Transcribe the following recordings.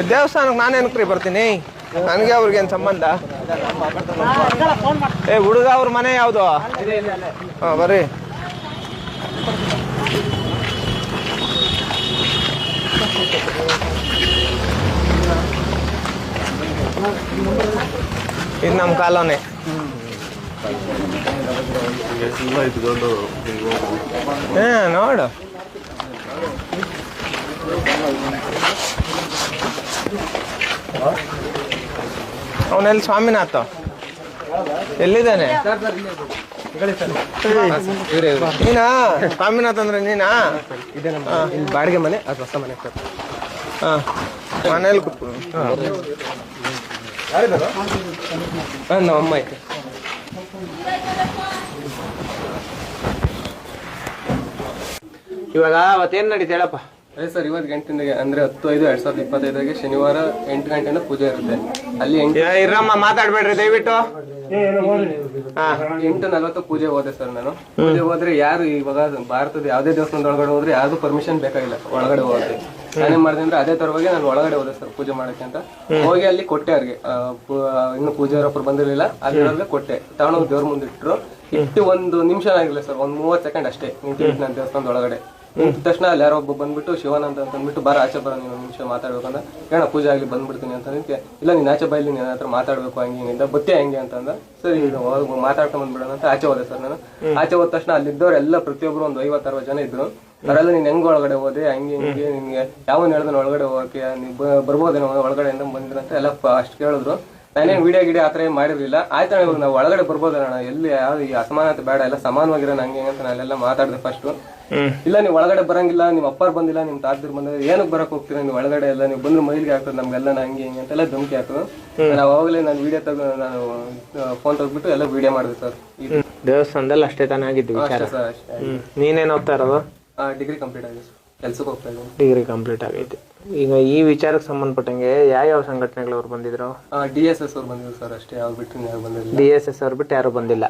ಈ ನಾನು ನಾನೇನಕ್ರಿ ಬರ್ತೀನಿ? ನನಗೆ ಅವ್ರಿಗೇನು ಸಂಬಂಧ? ಏ, ಹುಡುಗ ಅವ್ರ ಮನೆ ಯಾವುದು? ಹಾಂ, ಬರ್ರಿ. ಇದು ನಮ್ಮ ಕಾಲೋನಿ. ಹಾಂ, ನೋಡು. ಅವನೆಲ್ಲಿ ಸ್ವಾಮಿನಾಥ? ಎಲ್ಲಿದ್ದಾನೆ? ನೀನಾ? ಸ್ವಾಮಿನಾಥ ಅಂದ್ರೆ ನೀನಾ? ಬಾಡಿಗೆ ಮನೆ ಅದು ಹೊಸ ಮನೆ ಹಾ. ಮನೇಲಿ ಹಾಂ ನಮ್ಮ ಅಮ್ಮ ಐತೆ. ಇವಾಗ ಅವತ್ತೇನ್ ನಡೀತು ಹೇಳಪ್ಪ? ಅದೇ ಸರ್ ಇವತ್ತು ಗಂಟೆಗೆ ಅಂದ್ರೆ ಹತ್ತು ಐದು ಎರಡ್ ಸಾವಿರದ ಇಪ್ಪತ್ತೈದರಿಗೆ ಶನಿವಾರ ಎಂಟು ಗಂಟೆನ ಪೂಜೆ ಇರುತ್ತೆ. ಅಲ್ಲಿ ಎಂಟು ಇರಮ್ಮ ಮಾತಾಡ್ಬೇಡ್ರಿ ದಯವಿಟ್ಟು. ಹಾ. ಎಂಟು ನಲವತ್ತು ಪೂಜೆ ಹೋದೆ ಸರ್ ನಾನು. ಪೂಜೆ ಹೋದ್ರೆ ಯಾರು ಇವಾಗ ಭಾರತದ ಯಾವ್ದೇ ದೇವಸ್ಥಾನದ ಒಳಗಡೆ ಹೋದ್ರೆ ಯಾರು ಪರ್ಮಿಷನ್ ಬೇಕಾಗಿಲ್ಲ ಒಳಗಡೆ ಹೋಗೋಕೆ. ನಾನೇನ್ ಮಾಡಿದೆ ಅಂದ್ರೆ ಅದೇ ತರವಾಗಿ ನಾನು ಒಳಗಡೆ ಹೋದೆ ಸರ್ ಪೂಜೆ ಮಾಡಕ್ಕೆ ಅಂತ. ಹೋಗಿ ಅಲ್ಲಿ ಕೊಟ್ಟೆ ಅವ್ರಿಗೆ. ಇನ್ನು ಪೂಜೆ ಆ, ಇನ್ನು ಪೂಜಾರಪ್ಪರು ಬಂದಿರಲಿಲ್ಲ. ಅಲ್ಲಿರೋರ್ಗೆ ಕೊಟ್ಟೆ. ತಗೊಂಡೋಗಿ ದೇವ್ರ ಮುಂದೆ ಇಟ್ರು ಇಟ್ಟು ಒಂದು ನಿಮಿಷ ಆಗಿಲ್ಲ ಸರ್ ಒಂದ್ ಮೂವತ್ ಸೆಕೆಂಡ್ ಅಷ್ಟೇ ನಿಂತಿ ನಾನು ದೇವಸ್ಥಾನದ ಒಳಗಡೆ. ನಿಂತ ತಕ್ಷಣ ಅಲ್ಲಿ ಯಾರೋ ಒಬ್ಬ ಬಂದ್ಬಿಟ್ಟು ಶಿವಾನಂದ ಅಂತ ಅಂದ್ಬಿಟ್ಟು ಬರ ಆಚೆ ಬರ ನೀನು ನಿಮಿಷ ಮಾತಾಡ್ಬೇಕಂದ ಹೇಳ ಪೂಜೆ ಆಗಲಿ ಬಂದ್ಬಿಡ್ತೀನಿ ಅಂತ ನಿಂತೆ ಇಲ್ಲ ನೀನು ಆಚೆ ಬೈಲಿ ನೀನು ಹತ್ರ ಮಾತಾಡ್ಬೇಕು ಹಂಗೆ ಹಿಂಗಿಂದ ಬತ್ತೆ ಹೆಂಗೆ ಅಂತಂದ ಸರಿ ಮಾತಾಡ್ಕೊಂಡು ಬಂದ್ಬಿಡೋಣ ಅಂತ ಆಚೆ ಹೋದೆ ಸರ್ ನಾನು. ಆಚೆ ಹೋದ ತಕ್ಷಣ ಅಲ್ಲಿದ್ದವ್ರು ಎಲ್ಲ ಪ್ರತಿಯೊಬ್ರು ಒಂದು ಐವತ್ತು ಅರವತ್ತು ಜನ ಇದ್ರು. ಅವರೆಲ್ಲ ನೀನ್ ಹೆಂಗ್ ಒಳಗಡೆ ಹೋದೆ ಹಂಗೆ ಹಿಂಗೆ ನಿನ್ಗೆ ಯಾವನ್ ಹೇಳ್ದನ್ ಒಳಗಡೆ ಹೋಗಕ್ಕೆ ನೀವು ಬರ್ಬೋದೇನೋ ಒಳಗಡೆಯಿಂದ ಬಂದಿರಂತ ಎಲ್ಲ ಅಷ್ಟ್ ಕೇಳಿದ್ರು. ನಾನೇನ್ ವಿಡಿಯೋ ಗಿಡಿಯೋ ಆತರ ಏನು ಮಾಡಿರಲಿಲ್ಲ. ಆಯ್ತು ಇವಾಗ ನಾವು ಒಳಗಡೆ ಬರ್ಬೋದಣ್ಣ ಎಲ್ಲಿ ಯಾವ್ದು ಈ ಅಸಮಾನತೆ ಬೇಡ ಎಲ್ಲ ಸಮಾನವಾಗಿರೋ ನಂಗೆ ಅಂತ ಅಂತ ನಾನೆಲ್ಲ ಮಾತಾಡಿದೆ ಫಸ್ಟ್ ಇಲ್ಲ ನೀವು ಒಳಗಡೆ ಬರಂಗಿಲ್ಲ ನಿಮ್ಮ ಅಪ್ಪಾರ್ ಬಂದಿಲ್ಲ ನಿಮ್ಮ ತಾತದ್ರು ಬಂದಿಲ್ಲ ಏನಕ್ಕೆ ಬರಕ್ ಹೋಗ್ತೀರಾ ನೀವು ಒಳಗಡೆ ಎಲ್ಲ? ನೀವು ಬಂದ್ರೆ ಮೈಲಿಗೆ ಹಾಕೋದು ನಮ್ಗೆಲ್ಲ ಹಂಗೆ ಹಿಂಗೆ ಅಂತೆಲ್ಲ ಧಮಕಿ ಹಾಕೋದು. ನಾನು ಅವಾಗಲೇ ನಾನು ವಿಡಿಯೋ ತೆಗೆದು ನಾನು ಫೋನ್ ತೆಗೆದ್ಬಿಟ್ಟು ಎಲ್ಲ ವಿಡಿಯೋ ಮಾಡಿದೆ ಸರ್ ದೇವಸ್ಥಾನದಲ್ಲಿ ಅಷ್ಟೇ ತಾನೇ ಆಗಿದ್ದು ಅಷ್ಟೇ ಸರ್ ಅಷ್ಟೇ. ನೀನೇನು ನೀನೇನ್ ಓದ್ತಾ ಇರೋದು? ಡಿಗ್ರಿ ಕಂಪ್ಲೀಟ್ ಆಗಿದೆ ಸರ್ ಕೆಲ್ಸಕ್ಕೆ ಹೋಗ್ತಾ ಡಿಗ್ರಿ ಕಂಪ್ಲೀಟ್ ಆಗೈತೆ. ಈಗ ಈ ವಿಚಾರಕ್ಕೆ ಸಂಬಂಧಪಟ್ಟಂಗೆ ಯಾವ್ಯಾವ ಸಂಘಟನೆಗಳವ್ರು ಬಂದಿದ್ರು? ಡಿ ಎಸ್ ಎಸ್ ಅವ್ರು ಬಂದಿದ್ರು ಸರ್ ಅಷ್ಟೇ ಅವ್ರು ಬಿಟ್ಟು ಯಾರು ಬಂದಿಲ್ಲ ಡಿ ಎಸ್ ಎಸ್ ಅವ್ರು ಬಿಟ್ಟು ಯಾರು ಬಂದಿಲ್ಲ.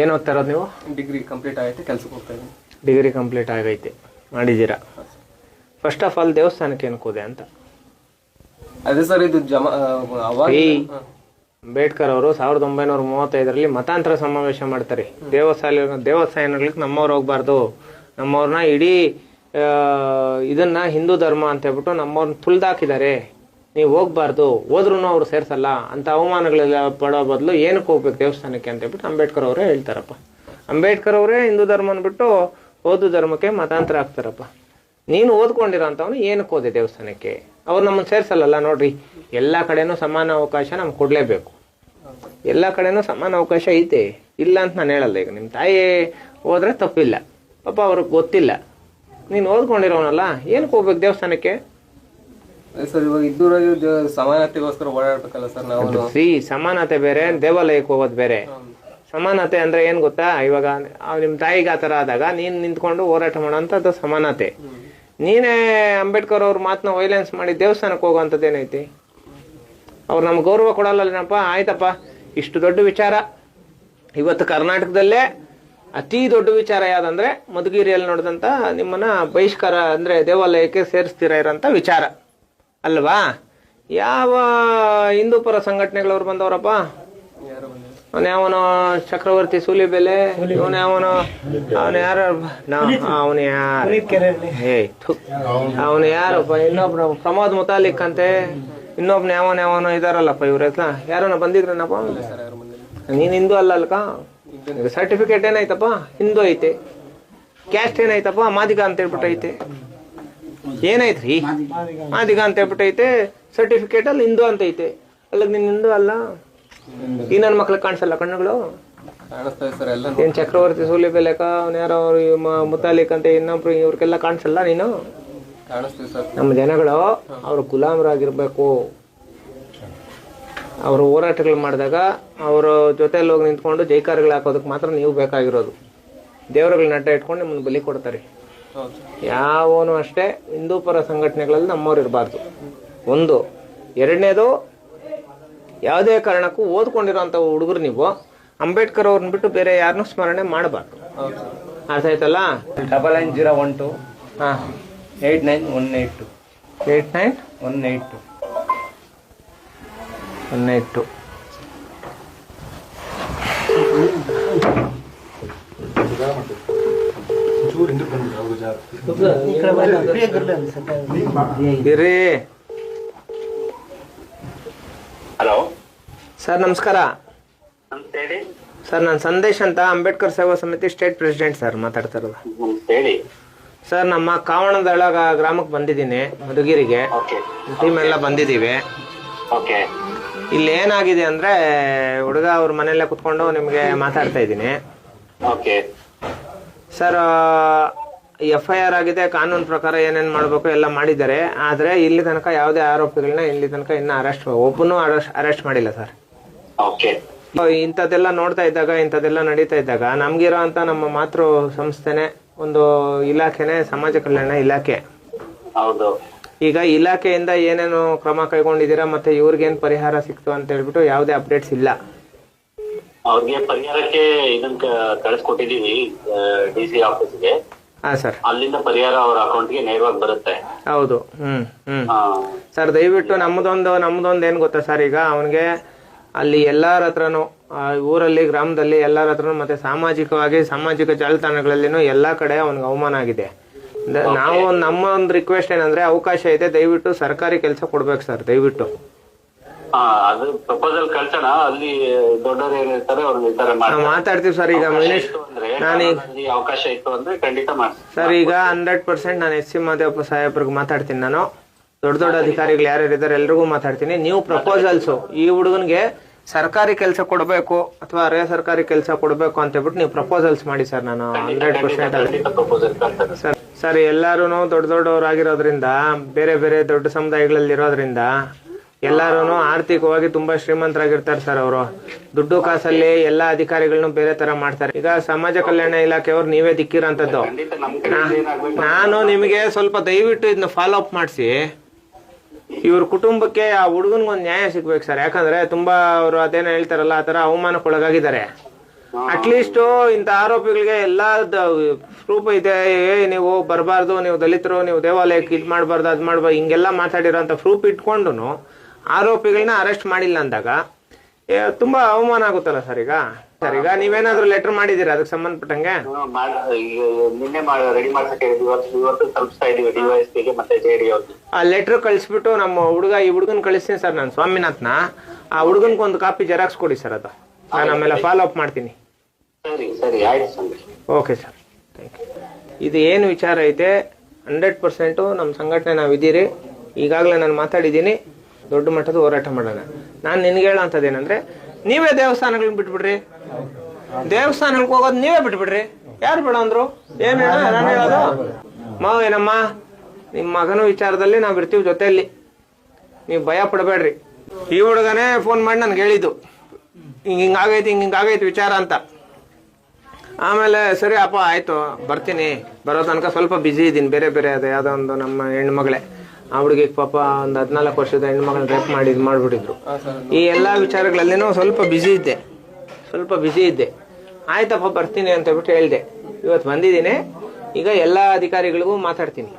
ಏನು ಓದ್ತಾ ಇರೋದು ನೀವು? ಡಿಗ್ರಿ ಕಂಪ್ಲೀಟ್ ಆಗೈತೆ ಕೆಲ್ಸಕ್ಕೆ ಹೋಗ್ತಾ ಇದ್ದೀನಿ. ಡಿಗ್ರಿ ಕಂಪ್ಲೀಟ್ ಆಗೈತೆ. ಮಾಡಿದ್ದೀರಾ? ಫಸ್ಟ್ ಆಫ್ ಆಲ್ ದೇವಸ್ಥಾನಕ್ಕೆ ಏನು ಹೋದೆ ಅಂತ? ಅದೇ ಸರ್ ಇದು ಜಮಾ ಅವಾಗ ಅಂಬೇಡ್ಕರ್ ಅವರು ಸಾವಿರದ ಒಂಬೈನೂರ ಮೂವತ್ತೈದರಲ್ಲಿ ಮತಾಂತರ ಸಮಾವೇಶ ಮಾಡ್ತಾರೆ. ದೇವಸ್ಥಾನ ದೇವಸ್ಥಾನಗಳಿಗೆ ನಮ್ಮವ್ರು ಹೋಗ್ಬಾರ್ದು. ನಮ್ಮವ್ರನ್ನ ಇಡೀ ಇದನ್ನ ಹಿಂದೂ ಧರ್ಮ ಅಂತ ಹೇಳ್ಬಿಟ್ಟು ನಮ್ಮವ್ರನ್ನ ತುಳ್ದಾಕಿದ್ದಾರೆ. ನೀವು ಹೋಗ್ಬಾರ್ದು ಹೋದ್ರೂ ಅವ್ರು ಸೇರ್ಸಲ್ಲ, ಅಂತ ಅವಮಾನಗಳೆಲ್ಲ ಪಡೋ ಬದಲು ಏನಕ್ಕೆ ಹೋಗ್ಬೇಕು ದೇವಸ್ಥಾನಕ್ಕೆ ಅಂತ ಹೇಳ್ಬಿಟ್ಟು ಅಂಬೇಡ್ಕರ್ ಅವರೇ ಹೇಳ್ತಾರಪ್ಪ. ಅಂಬೇಡ್ಕರ್ ಅವರೇ ಹಿಂದೂ ಧರ್ಮ ಅಂದ್ಬಿಟ್ಟು ಓದು ಧರ್ಮಕ್ಕೆ ಮತಾಂತರ ಆಗ್ತಾರಪ್ಪ ನೀನು ಓದ್ಕೊಂಡಿರೋ ಅಂತವನು ಏನಕ್ಕೆ ಓದೆ ದೇವಸ್ಥಾನಕ್ಕೆ? ಅವ್ರು ನಮ್ಮನ್ನು ಸೇರ್ಸಲ್ಲಲ್ಲ ನೋಡ್ರಿ, ಎಲ್ಲ ಕಡೆನೂ ಸಮಾನ ಅವಕಾಶ ನಮ್ಗೆ ಕೊಡಲೇಬೇಕು. ಎಲ್ಲ ಕಡೆನೂ ಸಮಾನ ಅವಕಾಶ ಐತೆ. ಇಲ್ಲ ಅಂತ ನಾನು ಹೇಳಲ್ಲ ಈಗ ನಿಮ್ಮ ತಾಯಿ ಹೋದ್ರೆ ತಪ್ಪಿಲ್ಲ. ಪಾಪ ಅವ್ರಿಗೆ ಗೊತ್ತಿಲ್ಲ. ನೀನು ಓದ್ಕೊಂಡಿರೋನಲ್ಲ ಏನಕ್ಕೆ ಹೋಗ್ಬೇಕು ದೇವಸ್ಥಾನಕ್ಕೆ? ಸರ್ ಇವಾಗ ಇದ್ದೂರಾಗಿ ಸಮಾನತೆಗೋಸ್ಕರ ಓಡಾಡ್ಬೇಕಲ್ಲ ಸರ್ ನಾವು. ಸಿ ಸಮಾನತೆ ಬೇರೆ ದೇವಾಲಯಕ್ಕೆ ಹೋಗೋದು ಬೇರೆ. ಸಮಾನತೆ ಅಂದ್ರೆ ಏನ್ ಗೊತ್ತಾ? ಇವಾಗ ನಿಮ್ಮ ನಿಮ್ ತಾಯಿಗೆ ಆ ತರ ಆದಾಗ ನೀನ್ ನಿಂತ್ಕೊಂಡು ಹೋರಾಟ ಮಾಡೋಂಥದ್ದು ಸಮಾನತೆ. ನೀನೇ ಅಂಬೇಡ್ಕರ್ ಅವ್ರ ಮಾತನ್ನ ವೈಲೆನ್ಸ್ ಮಾಡಿ ದೇವಸ್ಥಾನಕ್ಕೆ ಹೋಗುವಂಥದ್ದು ಏನೈತಿ? ಅವ್ರು ನಮ್ಗೆ ಗೌರವ ಕೊಡಲ್ಲಪ್ಪ ಆಯ್ತಪ್ಪ ಇಷ್ಟು ದೊಡ್ಡ ವಿಚಾರ. ಇವತ್ತು ಕರ್ನಾಟಕದಲ್ಲೇ ಅತಿ ದೊಡ್ಡ ವಿಚಾರ ಯಾವ್ದಂದ್ರೆ ಮಧುಗಿರಿಯಲ್ಲಿ ನೋಡಿದಂತ ನಿಮ್ಮನ್ನ ಬಹಿಷ್ಕಾರ ಅಂದ್ರೆ ದೇವಾಲಯಕ್ಕೆ ಸೇರಿಸ್ತೀರಾ ಇರೋಂಥ ವಿಚಾರ. ಅಲ್ವಾ? ಯಾವ ಹಿಂದೂ ಪರ ಸಂಘಟನೆಗಳವ್ರು ಬಂದವರಪ್ಪ? ಅವನ ಯಾವನ ಚಕ್ರವರ್ತಿ ಸೂಲಿಬೆಲೆ, ಇವನ ಯಾವನೋ ಅವನ ಯಾರ? ಅವನ ಯಾರ? ಅವನ ಯಾರಪ್ಪ ಇನ್ನೊಬ್ರ ಪ್ರಮೋದ್ ಮುತಾಲಿಕ್ ಅಂತೆ. ಇನ್ನೊಬ್ನ ಯಾವನ ಯಾವನೋ ಇದಾರಲ್ಲಪ್ಪ ಇವ್ರ ಯಾರನ ಯಾರನ್ನ ಬಂದಿದ್ರೇನಪ್ಪ? ನೀನ್ ಹಿಂದೂ ಅಲ್ಲ ಅಲ್ಕ ಸರ್ಟಿಫಿಕೇಟ್ ಏನಾಯ್ತಪ್ಪ? ಹಿಂದೂ ಐತೆ. ಕ್ಯಾಸ್ಟ್ ಏನಾಯ್ತಪ್ಪ? ಮಾದಿಗ ಅಂತ ಹೇಳ್ಬಿಟ್ಟು ಐತೆ. ಏನಾಯ್ತ್ರಿ? ಮಾದಿಗ ಅಂತ ಹೇಳ್ಬಿಟ್ಟು ಐತೆ. ಸರ್ಟಿಫಿಕೇಟ್ ಅಲ್ಲಿ ಹಿಂದೂ ಅಂತ ಐತೆ. ಅಲ್ಲ ನಿನ್ನ ಹಿಂದೂ ಅಲ್ಲ? ಈ ನನ್ನ ಮಕ್ಳಿಗೆ ಕಾಣಿಸಲ್ಲ ಕಣ್ಣುಗಳು? ಏನ್ ಚಕ್ರವರ್ತಿ ಸೂಲಿ ಬೆಲೆಕ ಅವ್ನ ಯಾರೋ ಅವ್ರು ಮುತಾಲಿಕ್ ಅಂತ ಇನ್ನೊಬ್ರು ಇವ್ರಿಗೆಲ್ಲ ಕಾಣಿಸಲ್ಲ ನೀನು? ನಮ್ಮ ಜನಗಳು ಅವ್ರು ಗುಲಾಮರಾಗಿರ್ಬೇಕು. ಅವರು ಹೋರಾಟಗಳು ಮಾಡಿದಾಗ ಅವರ ಜೊತೆಯಲ್ಲಿ ಹೋಗಿ ನಿಂತ್ಕೊಂಡು ಜೈಕಾರಗಳು ಹಾಕೋದಕ್ಕೆ ಮಾತ್ರ ನೀವು ಬೇಕಾಗಿರೋದು. ದೇವರುಗಳನ್ನ ಅಡ್ಡ ಇಟ್ಕೊಂಡು ನಿಮ್ಮನ್ನು ಬಲಿ ಕೊಡ್ತಾರೆ. ಯಾವನು ಅಷ್ಟೇ ಹಿಂದೂ ಪರ ಸಂಘಟನೆಗಳಲ್ಲಿ ನಮ್ಮವ್ರು ಇರಬಾರ್ದು. ಒಂದು. ಎರಡನೇದು ಯಾವುದೇ ಕಾರಣಕ್ಕೂ ಓದ್ಕೊಂಡಿರೋಂಥ ಹುಡುಗರು ನೀವು. ಅಂಬೇಡ್ಕರ್ ಅವ್ರನ್ನ ಬಿಟ್ಟು ಬೇರೆ ಯಾರನ್ನೂ ಸ್ಮರಣೆ ಮಾಡಬಾರ್ದು. ಅರ್ಥ ಆಯ್ತಲ್ಲ? Double nine zero one two ಹಾಂ. Eight nine one eight two eight nine one eight two one ಇಟ್ಟು. ಇರಿ. ಹಲೋ. ಸರ್ ನಮಸ್ಕಾರ. ಸರ್ ನಾನು ಸಂದೇಶ್ ಅಂತ Ambedkar Seva Samiti state president sir ಮಾತಾಡ್ತಾ ಇರೋದು ಹೇಳಿ ಸರ್ ನಮ್ಮ ಕಾವಣದಳ ಗ್ರಾಮಕ್ಕೆ ಬಂದಿದ್ದೀನಿ ಮಧುಗಿರಿಗೆ. ಟೀಮ್ ಎಲ್ಲ ಬಂದಿದ್ದೀವಿ. ಓಕೆ. ಇಲ್ಲಿ ಏನಾಗಿದೆ ಅಂದ್ರೆ ಹುಡುಗ ಅವ್ರ ಮನೆಯಲ್ಲೇ ಕುತ್ಕೊಂಡು ನಿಮಗೆ ಮಾತಾಡ್ತಾ ಇದ್ದೀನಿ. Okay. Sir F I R ಆಗಿದೆ ಕಾನೂನು ಪ್ರಕಾರ ಏನೇನು ಮಾಡಬೇಕು ಎಲ್ಲ ಮಾಡಿದ್ದಾರೆ. ಆದರೆ ಇಲ್ಲಿ ತನಕ ಯಾವುದೇ ಆರೋಪಿಗಳನ್ನ ಇಲ್ಲಿ ತನಕ ಇನ್ನೂ ಅರೆಸ್ಟ್ ಒಬ್ಬನೂ ಅರೆಸ್ಟ್ ಅರೆಸ್ಟ್ ಮಾಡಿಲ್ಲ ಸರ್ ಓಕೆ. ಇಂಥದ್ದೆಲ್ಲ ನೋಡ್ತಾ ಇದ್ದಾಗ ಇಂಥದ್ದೆಲ್ಲ ನಡೀತಾ ಇದ್ದಾಗ ನಮ್ಗಿರೋ ಅಂತ ನಮ್ಮ ಮಾತೃ ಸಂಸ್ಥೆನೆ ಒಂದು ಇಲಾಖೆನೆ ಸಮಾಜ ಕಲ್ಯಾಣ ಇಲಾಖೆ. ಹೌದು. ಈಗ ಇಲಾಖೆಯಿಂದ ಏನೇನು ಕ್ರಮ ಕೈಗೊಂಡಿದ್ದೀರಾ ಮತ್ತೆ ಇವ್ರಿಗೇನು ಪರಿಹಾರ ಸಿಕ್ತು ಅಂತ ಹೇಳ್ಬಿಟ್ಟು ಯಾವುದೇ ಅಪ್ಡೇಟ್ಸ್ ಇಲ್ಲ? ಅವ್ರಿಗೆ ಪರಿಹಾರಕ್ಕೆ ಇದನ್ನ ಕಳಿಸ್ಕೊಟ್ಟಿದೀವಿ ಡಿ ಸಿ ಆಫೀಸ್ಗೆ. ಹಾ ಸರ್. ಅಲ್ಲಿಂದ ಪರಿಹಾರ ಅವ್ರ ಅಕೌಂಟ್ಗೆ ನೇರವಾಗಿ ಬರುತ್ತೆ. ಹೌದು ಹ್ಮ್ ಹ್ಮ್. ಸರ್ ದಯವಿಟ್ಟು ನಮ್ದೊಂದು ನಮ್ದೊಂದು ಏನ್ ಗೊತ್ತಾ ಸರ್ ಈಗ? ಅವನಿಗೆ ಅಲ್ಲಿ ಎಲ್ಲಾರ ಹತ್ರನು ಊರಲ್ಲಿ ಗ್ರಾಮದಲ್ಲಿ ಎಲ್ಲರ ಹತ್ರನು ಮತ್ತೆ ಸಾಮಾಜಿಕವಾಗಿ ಸಾಮಾಜಿಕ ಜಾಲತಾಣಗಳಲ್ಲಿನೂ ಎಲ್ಲಾ ಕಡೆ ಅವನಿಗೆ ಅವಮಾನ ಆಗಿದೆ. ನಾವು ನಮ್ಮ ಒಂದು ರಿಕ್ವೆಸ್ಟ್ ಏನಂದ್ರೆ ಅವಕಾಶ ಇದೆ ದಯವಿಟ್ಟು ಸರ್ಕಾರಿ ಕೆಲಸ ಕೊಡ್ಬೇಕು ಸರ್ ದಯವಿಟ್ಟು. ಅದು ಪ್ರಪೋಸಲ್ ಕಳ್ಸೋಣ ಅಲ್ಲಿ ದೊಡ್ಡವ್ರು ಏನಿರ್ತಾರೆ ಅವ್ರು ನಿರ್ಧಾರ ಮಾತಾಡ್ತೀವಿ ಸರ್ ಈಗ ನಾನೀಗ ಅವಕಾಶ ಇತ್ತು ಅಂದ್ರೆ ಖಂಡಿತ ಮಾಡ್ತೀನಿ. ಸರ್ ಈಗ ಹಂಡ್ರೆಡ್ ಪರ್ಸೆಂಟ್ ನಾನು ಎಸ್ ಸಿ ಮಾದೇವಪ್ಪ ಸಾಹೇಬ್ರಿಗೆ ಮಾತಾಡ್ತೀನಿ ನಾನು. ದೊಡ್ಡ ದೊಡ್ಡ ಅಧಿಕಾರಿಗಳು ಯಾರ್ಯಾರು ಇದ್ದಾರೆ ಎಲ್ರಿಗೂ ಮಾತಾಡ್ತೀನಿ. ನೀವು ಪ್ರಪೋಸಲ್ಸ್ ಈ ಹುಡುಗನ್ಗೆ ಸರ್ಕಾರಿ ಕೆಲಸ ಕೊಡಬೇಕು ಅಥವಾ ಅರೆ ಸರ್ಕಾರಿ ಕೆಲಸ ಕೊಡಬೇಕು ಅಂತ ಹೇಳ್ಬಿಟ್ಟು ನೀವು ಪ್ರಪೋಸಲ್ಸ್ ಮಾಡಿ ಸರ್ ನಾನು ಹಂಡ್ರೆಡ್ ಪರ್ಸೆಂಟ್ ಸರ್ ಸರ್ ಎಲ್ಲರೂ ದೊಡ್ಡ ದೊಡ್ಡವರಾಗಿರೋದ್ರಿಂದ, ಬೇರೆ ಬೇರೆ ದೊಡ್ಡ ಸಮುದಾಯಗಳಲ್ಲಿ ಇರೋದ್ರಿಂದ ಎಲ್ಲಾರು ಆರ್ಥಿಕವಾಗಿ ತುಂಬಾ ಶ್ರೀಮಂತರಾಗಿರ್ತಾರೆ ಸರ್ ಅವರು. ದುಡ್ಡು ಕಾಸಲ್ಲಿ ಎಲ್ಲಾ ಅಧಿಕಾರಿಗಳನ್ನು ಬೇರೆ ತರ ಮಾಡ್ತಾರೆ. ಈಗ ಸಮಾಜ ಕಲ್ಯಾಣ ಇಲಾಖೆಯವ್ರು ನೀವೇ ದಿಕ್ಕಿರೋಂಥದ್ದು. ನಾನು ನಿಮಗೆ ಸ್ವಲ್ಪ ದಯವಿಟ್ಟು ಇದನ್ನ ಫಾಲೋ ಅಪ್ ಮಾಡಿಸಿ. ಇವ್ರ ಕುಟುಂಬಕ್ಕೆ ಆ ಹುಡುಗನ್ಗೊಂದು ನ್ಯಾಯ ಸಿಗ್ಬೇಕು ಸರ್. ಯಾಕಂದ್ರೆ ತುಂಬಾ ಅವರು ಅದೇನೋ ಹೇಳ್ತಾರಲ್ಲ, ಆ ತರ ಅವಮಾನಕ್ಕೊಳಗಾಗಿದ್ದಾರೆ. ಅಟ್ಲೀಸ್ಟ್ ಇಂತ ಆರೋಪಿಗಳಿಗೆ ಎಲ್ಲಾ ಪ್ರೂಫ್ ಇದೆ. ಏ ನೀವು ಬರಬಾರ್ದು ನೀವು ದಲಿತರು ನೀವು ದೇವಾಲಯಕ್ಕೆ ಇದು ಮಾಡಬಾರ್ದು ಅದು ಮಾಡಬಾರ್ದು ಹಿಂಗೆಲ್ಲ ಅಂತ ಪ್ರೂಫ್ ಇಟ್ಕೊಂಡು ಆರೋಪಿಗಳನ್ನ ಅರೆಸ್ಟ್ ಮಾಡಿಲ್ಲ ಅಂದಾಗ ತುಂಬಾ ಅವಮಾನ ಆಗುತ್ತಲ್ಲ ಸರ್ ಈಗ? ಸರ್ ಈಗ ನೀವೇನಾದ್ರೂ ಲೆಟರ್ ಮಾಡಿದೀರಾ ಅದಕ್ಕೆ ಸಂಬಂಧಪಟ್ಟಂಗೆ? ನಿನ್ನೆ ರೆಡಿ ಆ ಲೆಟರ್ ಕಳಿಸ್ಬಿಟ್ಟು ನಮ್ಮ ಹುಡುಗ ಈ ಹುಡುಗನ್ ಕಳಿಸ್ತೀನಿ ಸರ್ ನಾನು ಸ್ವಾಮಿನಾಥ್ನ. ಆ ಹುಡುಗನ್ಗೆ ಒಂದು ಕಾಪಿ ಜೆರಾಕ್ಸ್ ಕೊಡಿ ಸರ್ ಅದು. ನಾನು ಆಮೇಲೆ ಫಾಲೋ ಅಪ್ ಮಾಡ್ತೀನಿ. ಸರಿ ಆಯ್ತು ಓಕೆ ಸರ್ ಥ್ಯಾಂಕ್ ಯು ಇದು ಏನು ವಿಚಾರ ಐತೆ? ಹಂಡ್ರೆಡ್ ಪರ್ಸೆಂಟು ನಮ್ಮ ಸಂಘಟನೆ ನಾವಿದ್ದೀರಿ. ಈಗಾಗಲೇ ನಾನು ಮಾತಾಡಿದ್ದೀನಿ. ದೊಡ್ಡ ಮಟ್ಟದ ಹೋರಾಟ ಮಾಡೋಣ. ನಾನು ನಿನ್ಗೆ ಏನಂದರೆ ನೀವೇ ದೇವಸ್ಥಾನಗಳನ್ನ ಬಿಟ್ಬಿಡ್ರಿ. ದೇವಸ್ಥಾನಕ್ಕೆ ಹೋಗೋದು ನೀವೇ ಬಿಟ್ಬಿಡ್ರಿ. ಯಾರು ಬೇಡ ಅಂದ್ರು? ಏನು ಹೇಳೋದು? ಮಾವ, ಏನಮ್ಮ? ನಿಮ್ಮ ಮಗನ ವಿಚಾರದಲ್ಲಿ ನಾವು ಇರ್ತೀವಿ ಜೊತೆಯಲ್ಲಿ. ನೀವು ಭಯ ಪಡಬೇಡ್ರಿ. ಈ ಹುಡುಗನೇ ಫೋನ್ ಮಾಡಿ ನನ್ಗೆ ಹೇಳಿದ್ದು. ಹಿಂಗೆ ಹಿಂಗಾಗೈತಿ ಹಿಂಗೆ ಹಿಂಗಾಗೈತಿ ವಿಚಾರ ಅಂತ. ಆಮೇಲೆ ಸರಿ ಅಪ್ಪ ಆಯ್ತು ಬರ್ತೀನಿ. ಬರೋ ತನಕ ಸ್ವಲ್ಪ ಬ್ಯುಸಿ ಇದ್ದೀನಿ. ಬೇರೆ ಬೇರೆ ಅದೇ ಯಾವುದೋ ಒಂದು ನಮ್ಮ ಹೆಣ್ಮಗಳೇ. ಆ ಹುಡುಗಿಗೆ ಪಾಪ ಒಂದು ಹದಿನಾಲ್ಕು ವರ್ಷದ ಹೆಣ್ಮಗಳನ್ನ ರೇಪ್ ಮಾಡಿ ಇದು ಮಾಡಿಬಿಟ್ಟಿದ್ರು. ಈ ಎಲ್ಲ ವಿಚಾರಗಳಲ್ಲಿನೂ ಸ್ವಲ್ಪ ಬ್ಯುಸಿ ಇದ್ದೆ. ಸ್ವಲ್ಪ ಬ್ಯುಸಿ ಇದ್ದೆ. ಆಯ್ತಪ್ಪ ಬರ್ತೀನಿ ಅಂತ ಹೇಳ್ಬಿಟ್ಟು ಹೇಳಿದೆ. ಇವತ್ತು ಬಂದಿದ್ದೀನಿ. ಈಗ ಎಲ್ಲ ಅಧಿಕಾರಿಗಳಿಗೂ ಮಾತಾಡ್ತೀನಿ.